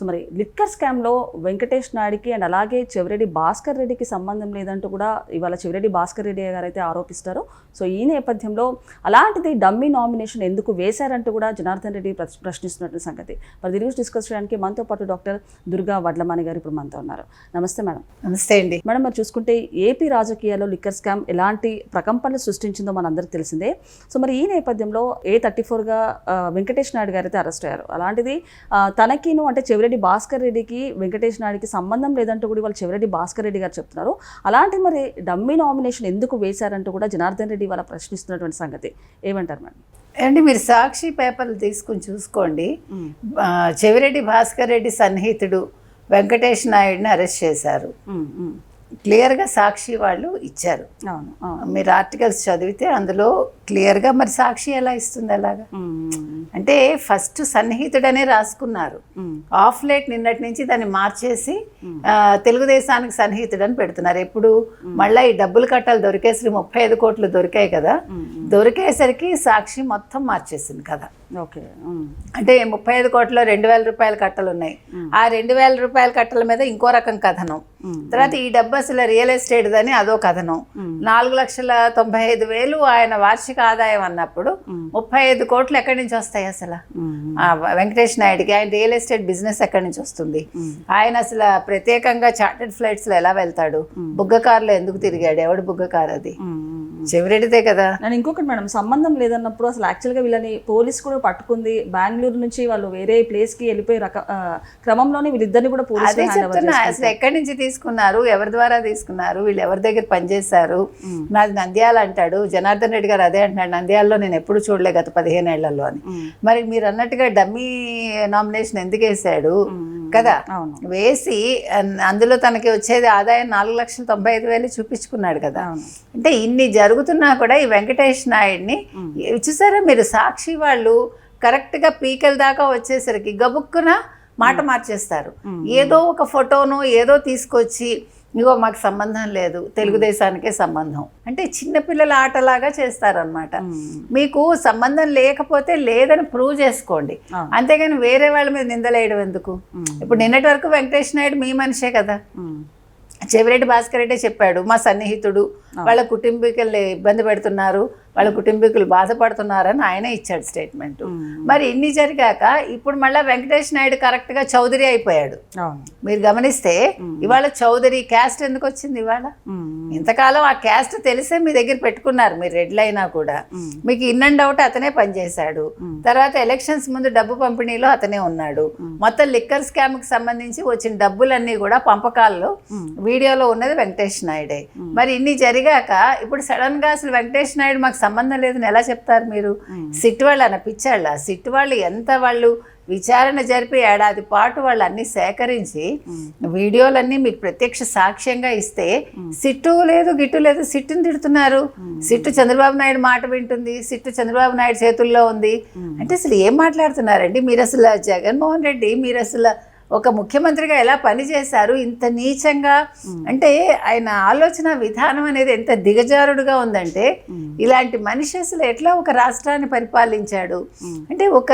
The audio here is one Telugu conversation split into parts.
సో మరి లిక్కర్ స్కామ్లో వెంకటేష్ నాయుడికి అండ్ అలాగే చెవిరెడ్డి భాస్కర్ రెడ్డికి సంబంధం లేదంటూ కూడా ఇవాళ చెవిరెడ్డి భాస్కర్ రెడ్డి గారు అయితే ఆరోపిస్తారు. సో ఈ నేపథ్యంలో అలాంటిది డమ్మీ నామినేషన్ ఎందుకు వేశారంటూ కూడా జనార్దన్ రెడ్డి ప్రశ్- ప్రశ్నిస్తున్నటువంటి సంగతి. మరి దీని గురించి డిస్కస్ చేయడానికి మనతో పాటు డాక్టర్ దుర్గా వడ్లమాని గారు ఇప్పుడు మనతో ఉన్నారు. నమస్తే మేడం. నమస్తే అండి. మేడం మరి చూసుకుంటే ఏపీ రాజకీయాల్లో లిక్కర్ స్కామ్ ఎలాంటి ప్రకంపనలు సృష్టించిందో మనందరికీ తెలిసిందే. సో మరి ఈ నేపథ్యంలో ఏ థర్టీ ఫోర్గా వెంకటేష్ నాయుడు గారు అయితే అరెస్ట్ అయ్యారు. అలాంటిది తనకిను అంటే చెవిరెడ్డి భాస్కర్ రెడ్డికి వెంకటేష్ నాయుడికి సంబంధం లేదంటూ కూడా వాళ్ళు చెవిరెడ్డి భాస్కర్ రెడ్డి గారు చెప్తున్నారు. అలాంటి మరి డమ్మీ నామినేషన్ ఎందుకు వేశారంటూ కూడా జనార్దన్ రెడ్డి వాళ్ళ ప్రశ్నిస్తున్నటువంటి సంగతి. ఏమంటారు మేడం? అండి మీరు సాక్షి పేపర్లు తీసుకుని చూసుకోండి. చెవిరెడ్డి భాస్కర్ రెడ్డి సన్నిహితుడు వెంకటేష్ నాయుడిని అరెస్ట్ చేశారు. క్లియర్గా సాక్షి వాళ్ళు ఇచ్చారు. అవును మీరు ఆర్టికల్స్ చదివితే అందులో క్లియర్గా మరి సాక్షి ఎలా ఇస్తుంది అలాగా? అంటే ఫస్ట్ సన్నిహితుడనే రాసుకున్నారు. ఆఫ్ లేట్ నిన్నటి నుంచి దాన్ని మార్చేసి తెలుగుదేశానికి సన్నిహితుడని పెడుతున్నారు. ఎప్పుడు మళ్ళీ ఈ డబ్బులు కట్టాలి దొరికేసరికి ముప్పై ఐదు కోట్లు దొరికాయి కదా. దొరికేసరికి సాక్షి మొత్తం మార్చేసింది కదా. ఓకే అంటే ముప్పై ఐదు కోట్ల రెండు వేల రూపాయల కట్టలు ఉన్నాయి. ఆ రెండు వేల రూపాయల కట్టల మీద ఇంకో రకం కథనం. తర్వాత ఈ డబ్బు అసలు రియల్ ఎస్టేట్ అని అదో కథనం. నాలుగు లక్షల తొంభై ఐదు వేలు ఆయన వార్షిక ఆదాయం అన్నప్పుడు ముప్పై ఐదు కోట్లు ఎక్కడి నుంచి వస్తాయి అసలు? వెంకటేష్ నాయుడికి ఆయన రియల్ ఎస్టేట్ బిజినెస్ ఎక్కడి నుంచి వస్తుంది? ఆయన అసలు ప్రత్యేకంగా చార్టెడ్ ఫ్లైట్స్లో ఎలా వెళ్తాడు? బుగ్గ కారులో ఎందుకు తిరిగాడు? ఎవడు బుగ్గ కారు అది. చెవిరెడ్డితే కదా. నేను ఇంకొకటి మేడం సంబంధం లేదన్నప్పుడు అసలు యాక్చువల్గా వీళ్ళని పోలీస్ కూడా పట్టుకుంది బెంగళూరు నుంచి వాళ్ళు వేరే ప్లేస్కి వెళ్ళిపోయి రక క్రమంలోనే వీళ్ళిద్దరిని కూడా చెప్తున్నా అసలు ఎక్కడి నుంచి తీసుకున్నారు ఎవరి ద్వారా తీసుకున్నారు వీళ్ళు ఎవరి దగ్గర పనిచేశారు? నాది నంద్యాల అంటాడు జనార్దన్ రెడ్డి గారు అదే అంటున్నాడు నంద్యాలలో నేను ఎప్పుడు చూడలే గత పదిహేను ఏళ్ళలో అని. మరి మీరు అన్నట్టుగా డమ్మీ నామినేషన్ ఎందుకు వేసాడు కదా? వేసి అందులో తనకి వచ్చేది ఆదాయం నాలుగు లక్షల తొంభై ఐదు వేలు చూపించుకున్నాడు కదా? అంటే ఇన్ని జరుగుతున్నా కూడా ఈ వెంకటేష్ నాయుడిని చూసారా మీరు సాక్షి వాళ్ళు కరెక్ట్గా పీకల దాకా వచ్చేసరికి గబుక్కున మాట మార్చేస్తారు. ఏదో ఒక ఫోటోను ఏదో తీసుకొచ్చి ఇగో మాకు సంబంధం లేదు తెలుగుదేశానికే సంబంధం అంటే చిన్నపిల్లల ఆటలాగా చేస్తారనమాట మీకు సంబంధం లేకపోతే లేదని ప్రూవ్ చేసుకోండి. అంతేగాని వేరే వాళ్ళ మీద నిందలేయడం ఎందుకు? ఇప్పుడు నిన్నటి వరకు వెంకటేష్ నాయుడు మీ మనిషే కదా. చెవిరెడ్డి భాస్కర్ రెడ్డి చెప్పాడు మా సన్నిహితుడు వాళ్ళ కుటుంబీకుల్ని ఇబ్బంది పెడుతున్నారు వాళ్ళ కుటుంబీకులు బాధపడుతున్నారని ఆయనే ఇచ్చాడు స్టేట్మెంట్. మరి ఇన్ని జరిగాక ఇప్పుడు మళ్ళీ వెంకటేష్ నాయుడు కరెక్ట్గా చౌదరి అయిపోయాడు. మీరు గమనిస్తే ఇవాళ చౌదరి క్యాస్ట్ ఎందుకు వచ్చింది ఇవాళ? ఇంతకాలం ఆ క్యాస్ట్ తెలిసే మీ దగ్గర పెట్టుకున్నారు మీరు రెడ్లు అయినా కూడా. మీకు ఇన్ అండ్ అవుట్ అతనే పనిచేశాడు. తర్వాత ఎలక్షన్స్ ముందు డబ్బు పంపిణీలో అతనే ఉన్నాడు. మొత్తం లిక్కర్ స్కామ్కి సంబంధించి వచ్చిన డబ్బులన్నీ కూడా పంపకాల్లో వీడియోలో ఉన్నది వెంకటేష్ నాయుడే. మరి ఇన్ని జరిగాక ఇప్పుడు సడన్గా అసలు వెంకటేష్ నాయుడు మాకు సంబంధం లేదని ఎలా చెప్తారు మీరు? సిట్ వాళ్ళు అన్న పిచ్చాళ్ళ. సిట్ వాళ్ళు ఎంత వాళ్ళు విచారణ జరిపి ఏడాది పాటు వాళ్ళు అన్ని సేకరించి వీడియోలన్నీ మీకు ప్రత్యక్ష సాక్ష్యంగా ఇస్తే సిట్టు లేదు గిట్టు లేదు సిట్టుని తిడుతున్నారు. సిట్టు చంద్రబాబు నాయుడు మాట వింటుంది సిట్టు చంద్రబాబు నాయుడు చేతుల్లో ఉంది. అంటే అసలు ఏం మాట్లాడుతున్నారండి? మీరు అసలు జగన్మోహన్ రెడ్డి మీరు అసలు ఒక ముఖ్యమంత్రిగా ఎలా పనిచేశారు ఇంత నీచంగా అంటే ఆయన ఆలోచన విధానం అనేది ఎంత దిగజారుడుగా ఉందంటే ఇలాంటి మనిషి అసలు ఎట్లా ఒక రాష్ట్రాన్ని పరిపాలించాడు? అంటే ఒక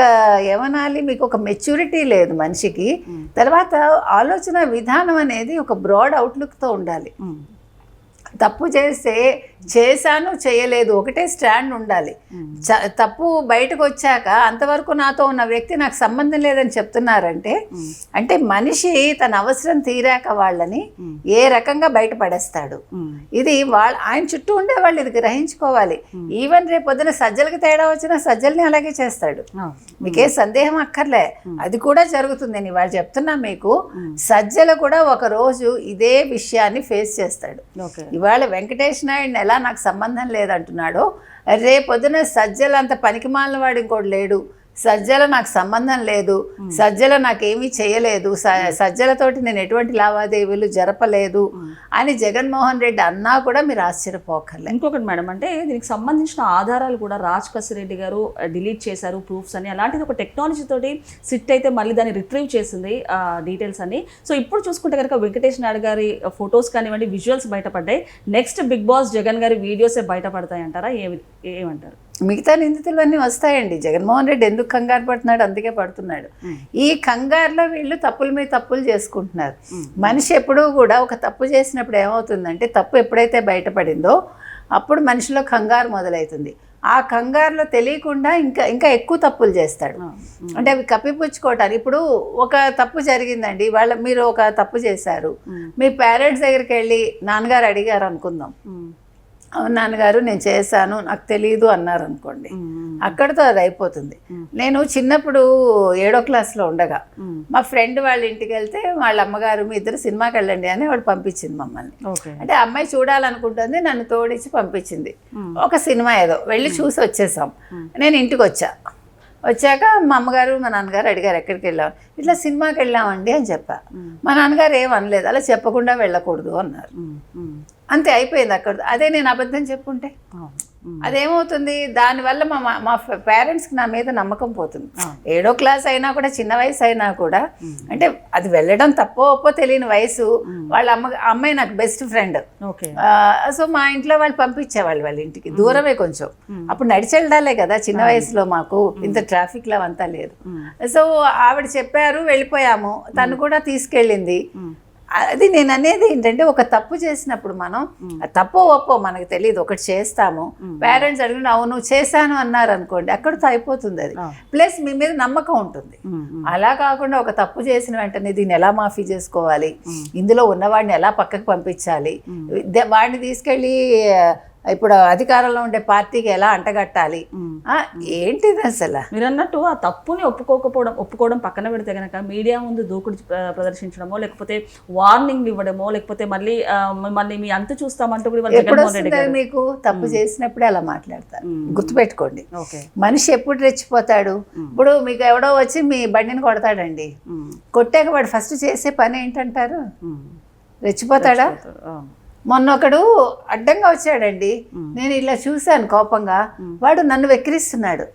ఏమనాలి? మీకు ఒక మెచ్యూరిటీ లేదు మనిషికి. తర్వాత ఆలోచన విధానం అనేది ఒక బ్రాడ్ అవుట్లుక్తో ఉండాలి. తప్పు చేస్తే చేశాను చేయలేదు. ఒకటే స్టాండ్ ఉండాలి. తప్పు బయటకు వచ్చాక అంతవరకు నాతో ఉన్న వ్యక్తి నాకు సంబంధం లేదని చెప్తున్నారంటే అంటే మనిషి తన అవసరం తీరాక వాళ్ళని ఏ రకంగా బయటపడేస్తాడు? ఇది వాళ్ళ ఆయన చుట్టూ ఉండే వాళ్ళు ఇది గ్రహించుకోవాలి. ఈవెన్ రేపు పొద్దున సజ్జలకు తేడా వచ్చినా సజ్జల్ని అలాగే చేస్తాడు. మీకే సందేహం అక్కర్లే. అది కూడా జరుగుతుంది. నేను ఇవాళ చెప్తున్నా మీకు. సజ్జలు కూడా ఒక రోజు ఇదే విషయాన్ని ఫేస్ చేస్తాడు. ఇవాళ వెంకటేష్ నాయుడిని ఎలా నాకు సంబంధం లేదంటున్నాడో. రేపొద్దున సజ్జలు అంత పనికిమాలిన వాడు ఇంకోటి లేడు. సజ్జల నాకు సంబంధం లేదు. సజ్జల నాకేమీ చేయలేదు. సజ్జలతోటి నేను ఎటువంటి లావాదేవీలు జరపలేదు అని జగన్మోహన్ రెడ్డి అన్నా కూడా మీరు ఆశ్చర్యపోకర్లే. ఇంకొకటి మేడం అంటే దీనికి సంబంధించిన ఆధారాలు కూడా రాజ్ కసిరెడ్డి గారు డిలీట్ చేశారు ప్రూఫ్స్ అని అలాంటిది ఒక టెక్నాలజీ తోటి సిట్ అయితే మళ్ళీ దాన్ని రిట్రీవ్ చేసింది ఆ డీటెయిల్స్ అన్ని. సో ఇప్పుడు చూసుకుంటే కనుక వెంకటేష్ నాయుడు గారి ఫొటోస్ కానివ్వండి విజువల్స్ బయటపడ్డాయి. నెక్స్ట్ బిగ్ బాస్ జగన్ గారి వీడియోసే బయటపడతాయి అంటారా ఏమి ఏమంటారు? మిగతా నిందితులన్నీ వస్తాయండి. జగన్మోహన్ రెడ్డి ఎందుకు కంగారు పడుతున్నాడు? అందుకే పడుతున్నాడు. ఈ కంగారులో వీళ్ళు తప్పుల మీద తప్పులు చేసుకుంటున్నారు. మనిషి ఎప్పుడూ కూడా ఒక తప్పు చేసినప్పుడు ఏమవుతుందంటే తప్పు ఎప్పుడైతే బయటపడిందో అప్పుడు మనిషిలో కంగారు మొదలవుతుంది. ఆ కంగారులో తెలియకుండా ఇంకా ఇంకా ఎక్కువ తప్పులు చేస్తాడు. అంటే అవి కప్పిపుచ్చుకోవటానికి ఇప్పుడు ఒక తప్పు జరిగిందండి. వాళ్ళ మీరు ఒక తప్పు చేశారు. మీ పేరెంట్స్ దగ్గరికి వెళ్ళి నాన్నగారు అడిగారు అనుకుందాం. నాన్నగారు నేను చేశాను నాకు తెలియదు అన్నారు అనుకోండి అక్కడితో అది అయిపోతుంది. నేను చిన్నప్పుడు ఏడో క్లాస్లో ఉండగా మా ఫ్రెండ్ వాళ్ళ ఇంటికి వెళ్తే వాళ్ళ అమ్మగారు మీ ఇద్దరు సినిమాకి వెళ్ళండి అని వాడు పంపించింది మమ్మల్ని. అంటే అమ్మాయి చూడాలనుకుంటుంది నన్ను తోడిచ్చి పంపించింది. ఒక సినిమా ఏదో వెళ్ళి చూసి వచ్చేసాం. నేను ఇంటికి వచ్చా. వచ్చాక మా అమ్మగారు మా నాన్నగారు అడిగారు ఎక్కడికి వెళ్ళాం ఇట్లా సినిమాకి వెళ్ళామండి అని చెప్పా. మా నాన్నగారు ఏం అనలేదు అలా చెప్పకుండా వెళ్ళకూడదు అన్నారు. అంతే అయిపోయింది అక్కడ. అదే నేను అబద్ధం చెప్పుంటే. అదేమవుతుంది? దానివల్ల మా మా- పేరెంట్స్కి నా మీద నమ్మకం పోతుంది. ఏడో క్లాస్ అయినా కూడా చిన్న వయసు అయినా కూడా అంటే అది వెళ్ళడం తప్పో ఒప్పో తెలియని వయసు వాళ్ళ అమ్మ అమ్మాయి నాకు బెస్ట్ ఫ్రెండ్ ఓకే. సో మా ఇంట్లో వాళ్ళు పంపించేవాళ్ళు వాళ్ళ ఇంటికి. దూరమే కొంచెం. అప్పుడు నడిచి వెళ్ళాలే కదా చిన్న వయసులో మాకు. ఇంత ట్రాఫిక్లో అంతా లేదు. సో ఆవిడ చెప్పారు వెళ్ళిపోయాము. తను కూడా తీసుకెళ్ళింది. అది నేను అనేది ఏంటంటే ఒక తప్పు చేసినప్పుడు మనం తప్పో ఒప్పో మనకు తెలియదు ఒకటి చేస్తాము. పేరెంట్స్ అడిగిన అవును చేశాను అన్నారు అనుకోండి అక్కడితో అయిపోతుంది అది ప్లస్ మీ మీద నమ్మకం ఉంటుంది. అలా కాకుండా ఒక తప్పు చేసిన వెంటనే దీన్ని ఎలా మాఫీ చేసుకోవాలి? ఇందులో ఉన్నవాడిని ఎలా పక్కకు పంపించాలి? వాడిని తీసుకెళ్ళి ఇప్పుడు అధికారంలో ఉండే పార్టీకి ఎలా అంటగట్టాలి? ఏంటిది అసలు? మీరు అన్నట్టు ఆ తప్పుని ఒప్పుకోకపోవడం ఒప్పుకోవడం పక్కన పెడితే కనుక మీడియా ముందు దూకుడు ప్ర- ప్రదర్శించడమో లేకపోతే వార్నింగ్ ఇవ్వడమో లేకపోతే మళ్ళీ మిమ్మల్ని మీ అంతు చూస్తామంటూ కూడా మీకు తప్పు చేసినప్పుడే అలా మాట్లాడతారు. గుర్తుపెట్టుకోండి. మనిషి ఎప్పుడు రెచ్చిపోతాడు? ఇప్పుడు మీకు ఎవడో వచ్చి మీ బండిని కొడతాడండి. కొట్టాక వాడు ఫస్ట్ చేసే పని ఏంటంటారు? రెచ్చిపోతాడా? మొన్న ఒకడు అడ్డంగా వచ్చాడండి. నేను ఇలా చూశాను కోపంగా. వాడు నన్ను వెక్కిరిస్తున్నాడు.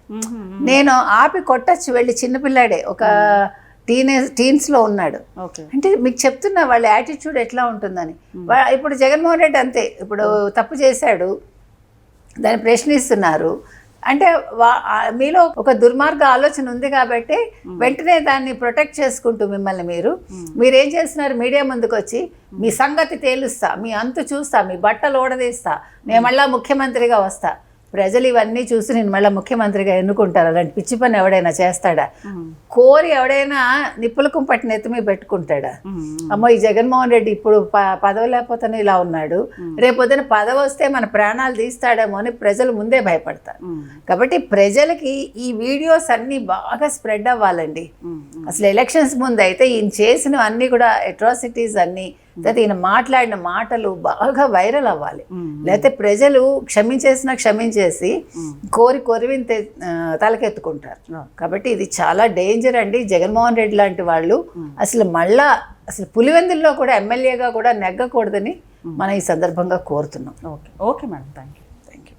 నేను ఆపి కొట్టచ్చు వెళ్ళి చిన్నపిల్లాడే ఒక టీనేజ్ టీన్స్లో ఉన్నాడు. అంటే మీకు చెప్తున్నా వాళ్ళ యాటిట్యూడ్ ఎట్లా ఉంటుందని. ఇప్పుడు జగన్మోహన్ రెడ్డి అంతే. ఇప్పుడు తప్పు చేశాడు దాన్ని ప్రశ్నిస్తున్నారు అంటే మీలో ఒక దుర్మార్గ ఆలోచన ఉంది కాబట్టి వెంటనే దాన్ని ప్రొటెక్ట్ చేసుకుంటూ మిమ్మల్ని మీరు. మీరేం చేస్తున్నారు? మీడియా ముందుకు వచ్చి మీ సంగతి తేలుస్తా మీ అంతు చూస్తా మీ బట్టలు ఓడదీస్తా నేను మళ్ళా ముఖ్యమంత్రిగా వస్తా. ప్రజలు ఇవన్నీ చూసి నేను మళ్ళీ ముఖ్యమంత్రిగా ఎన్నుకుంటారు. అలాంటి పిచ్చి పని ఎవడైనా చేస్తాడా? కోరి ఎవడైనా నిప్పుల కుంపటి నెత్తిమీ పెట్టుకుంటాడా? అమ్మో ఈ జగన్మోహన్ రెడ్డి ఇప్పుడు ప- పదవి లేకపోతేనే ఇలా ఉన్నాడు. రేపొద్దున పదవి వస్తే మన ప్రాణాలు తీస్తాడేమో అని ప్రజలు ముందే భయపడతారు. కాబట్టి ప్రజలకి ఈ వీడియోస్ అన్నీ బాగా స్ప్రెడ్ అవ్వాలండి. అసలు ఎలక్షన్స్ ముందు అయితే ఈయన చేసిన అన్నీ కూడా అట్రాసిటీస్ అన్నీ తర్వాత ఈయన మాట్లాడిన మాటలు బాగా వైరల్ అవ్వాలి. లేకపోతే ప్రజలు క్షమించేసినా క్షమించేసి కోరి కొరివిని తలకెత్తుకుంటారు. కాబట్టి ఇది చాలా డేంజర్ అండి. జగన్మోహన్ రెడ్డి లాంటి వాళ్ళు అసలు మళ్ళా అసలు పులివెందుల్లో కూడా ఎమ్మెల్యేగా కూడా నెగ్గకూడదని మనం ఈ సందర్భంగా కోరుతున్నాం. Okay. Okay madam. Thank you